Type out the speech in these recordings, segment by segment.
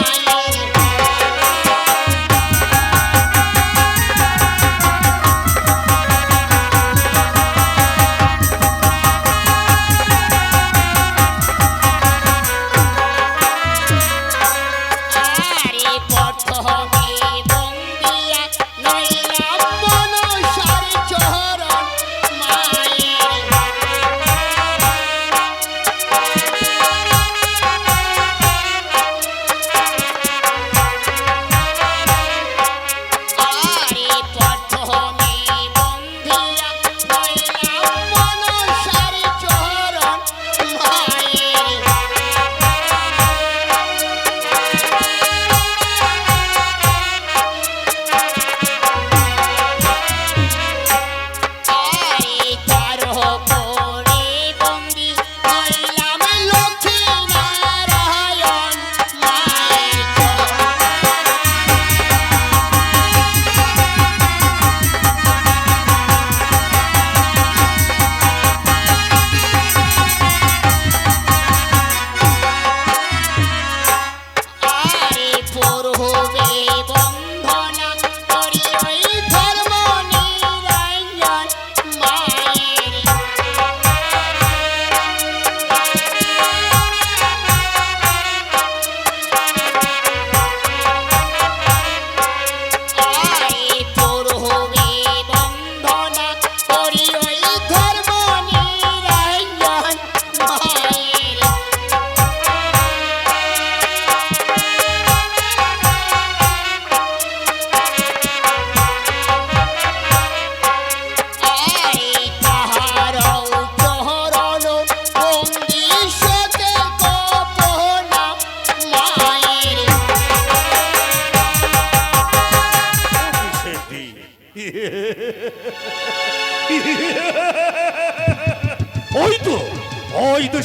Bye.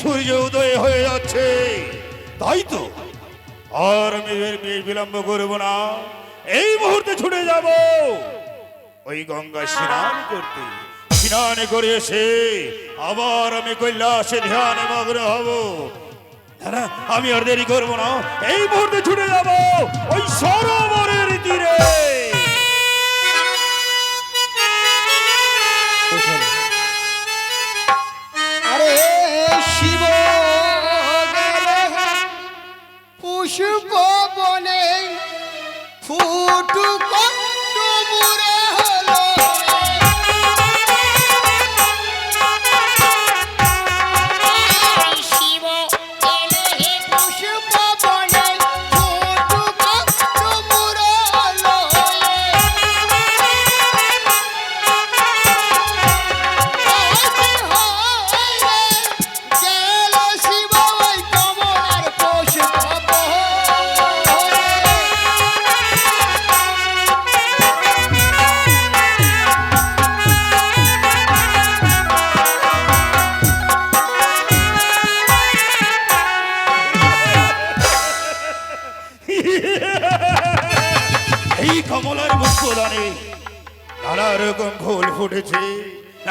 সূর্য উদয় হয়ে যাচ্ছে। তাই তো? আর আমি বিলম্ব করব না। এই মুহূর্তে ছুটে যাব। ওই গঙ্গা স্নান করতে। স্নান করে এসে আবার আমি কৈলাসে ধ্যানে মগ্ন হব। আমি আর দেরি করব না। এই মুহূর্তে ছুটে যাব। ওই সরোবরের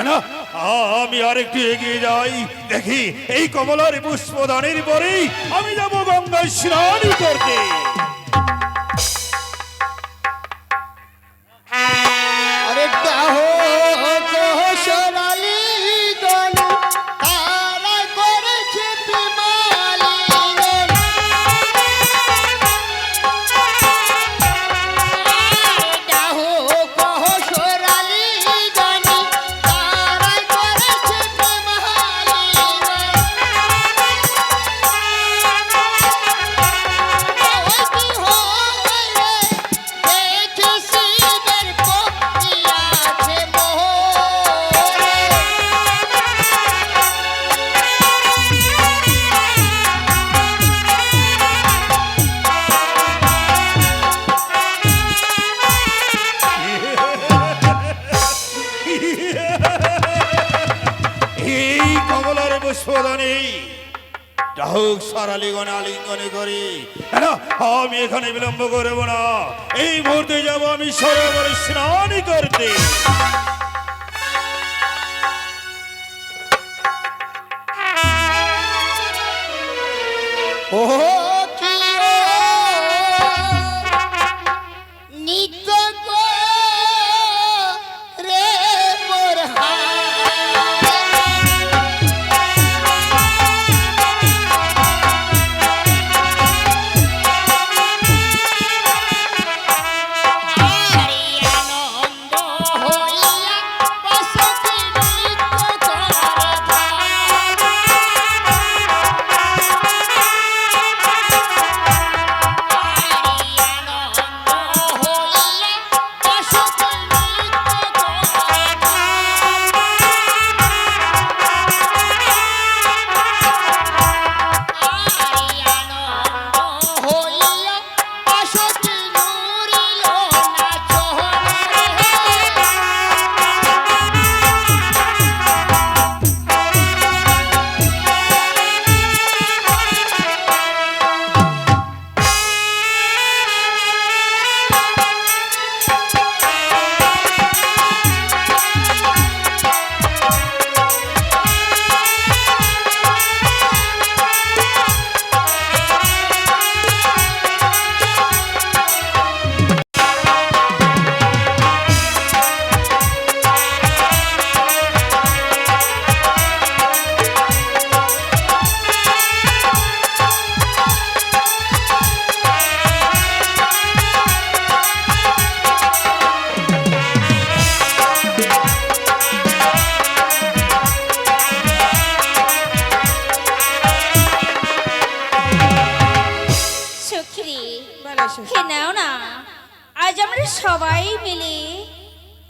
না, আমি আরেকটু এগিয়ে যাই। দেখি, এই কমলার পুষ্পদানের পরেই আমি যাব গঙ্গায় স্নান করতে। পুষ্পদানে হোক সারালিগণে আলিঙ্গনে করি। আমি এখানে বিলম্ব করব না। এই মুহূর্তে যাব আমি সরোবরে স্নান করতে। ও নাও না। আজ আমরা সবাই মিলে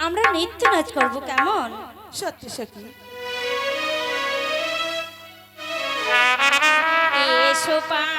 আমরা নৃত্য নাচ করব কেমন? সত্যি সত্যি। এসো পাতালে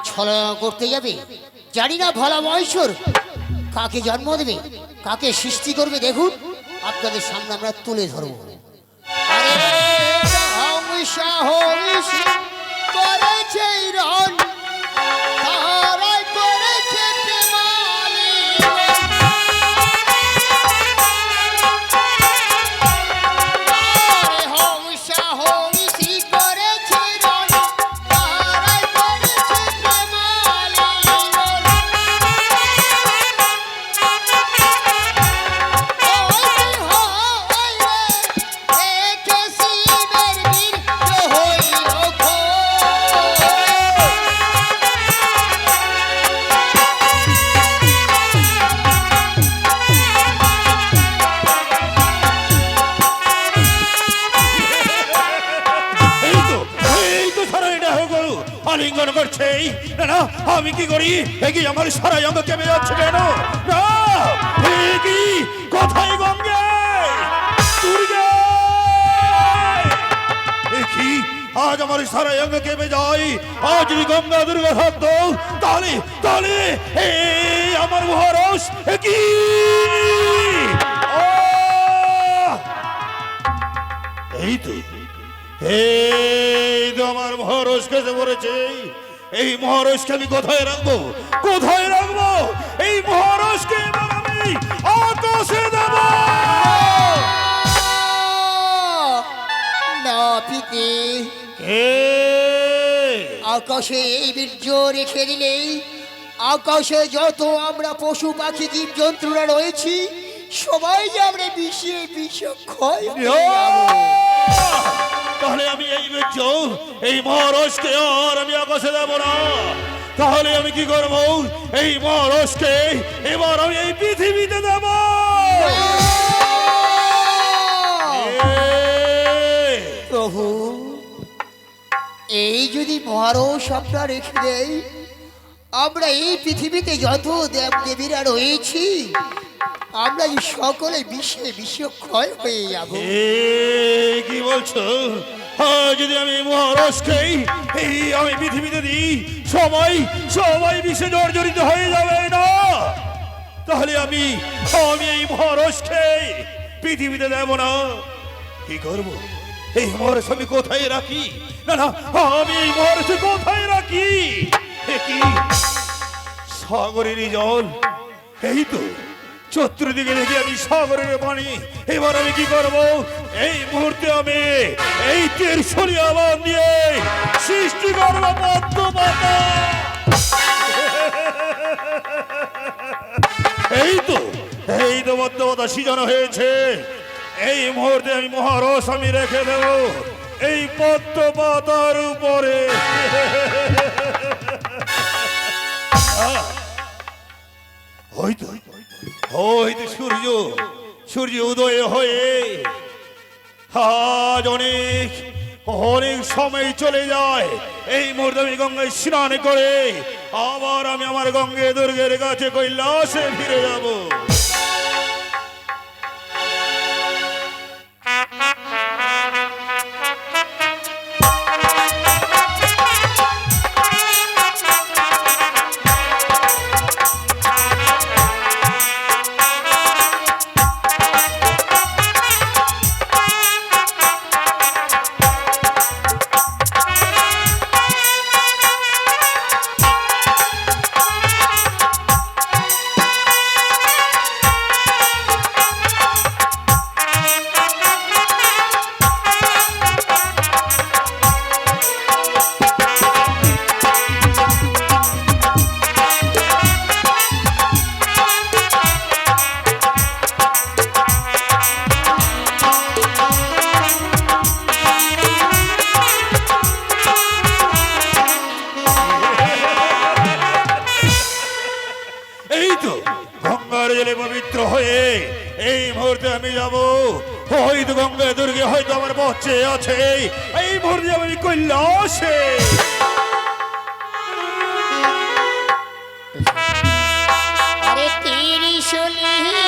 এবার ছলা করতে যাবে? জানি না ভোলা মহেশ্বর, কাকে জন্ম দেবে, কাকে সৃষ্টি করবে দেখুন, আপনাদের সামনে আমরা তুলে ধরব। করেছে রন করি? এ কি আমার সারা অঙ্গ কেমে যাচ্ছে কেন? কোথায় গঙ্গে? আজ আমার অঙ্গ আজ যদি গঙ্গা দুর্গা তাহলে তাহলে আমার মহারস এই তো তো আমার মহারস কেসে পড়েছে। এই মহারসকে আমি কোথায় রাখব? কোথায় রাখব? এই মহারসকে এবার আমি আকাশে দেব। না পিতে? আকাশে এই বীর্য রেখে দিলেই আকাশে যত আমরা পশু পাখি জীব জন্তুরা রয়েছি সবাই যে আমরা বিষে বিষ ক্ষয়। তাহলে আমি এই বীর্য এই মহারসকে আর আমি আকাশে দেব না। তাহলে আমি কি করব? এই মহারসকে এবার আমি এই পৃথিবীতে দেব। এই। প্রভু এই যদি মহারস আপনার রেখে দেয় আমরা এই পৃথিবীতে যত দেব দেবীরা রয়েছি আমরা এই সকলে বিশ্বে বিশ্ব ক্ষয় হয়ে যাব। কি বলছো? হ্যাঁ, যদি আমি এই এই আমি পৃথিবীতে দিই সবাই সবাই বিষে জর্জরিত হয়ে যাবে না? তাহলে আমি আমি এই মহারসকে পৃথিবীতে দেব না। কি করব? এই মহারস আমি কোথায় রাখি? না না আমি এই মহারস কোথায় রাখি? সাগরেরই জল? এই তো। চতুর্দিকে দেখি আমি সাগরের পানি। এবার আমি কি করব? এই মুহূর্তে আমি এই তীর্ষণী আবাদ দিয়ে সৃষ্টি করব এই তো এই তো পদ্মপাতা সিজানো হয়েছে। এই মুহূর্তে আমি মহারস আমি রেখে দেব এই পদ্মপাতার উপরে। হয়তো হয়তো সূর্য সূর্য উদয় হয়ে আজ অনেক অনেক সময় চলে যায়। এই মুহূর্তে আমি গঙ্গায় স্নান করে আবার আমি আমার গঙ্গে দুর্গের কাছে কৈলাসে ফিরে যাব। আরে তিরিশলি